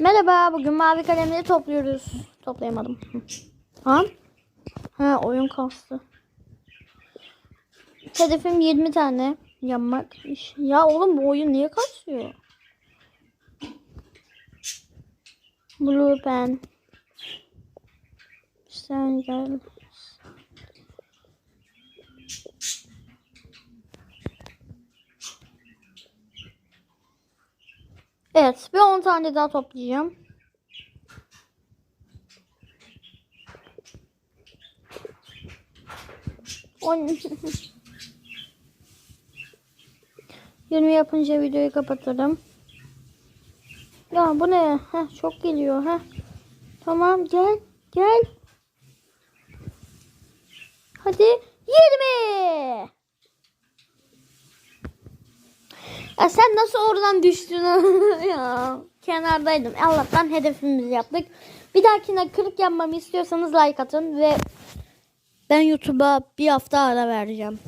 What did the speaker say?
Merhaba, bugün mavi kalemleri topluyoruz. Toplayamadım. Ha? Ha, oyun kastı. Hedefim 20 tane yapmak. Ya oğlum bu oyun niye kasıyor? Blue pen. Sen gel. Evet, bir 10 tane daha toplayacağım. On... 20 yapınca videoyu kapatırım. Ya bu ne? Heh, çok geliyor. Heh. Tamam gel. Gel. Hadi 20. Ya sen nasıl oradan düştün ya? Kenardaydım. Allah'tan hedefimizi yaptık. Bir dahakine 40 yapmamı istiyorsanız like atın ve ben YouTube'a bir hafta ara vereceğim.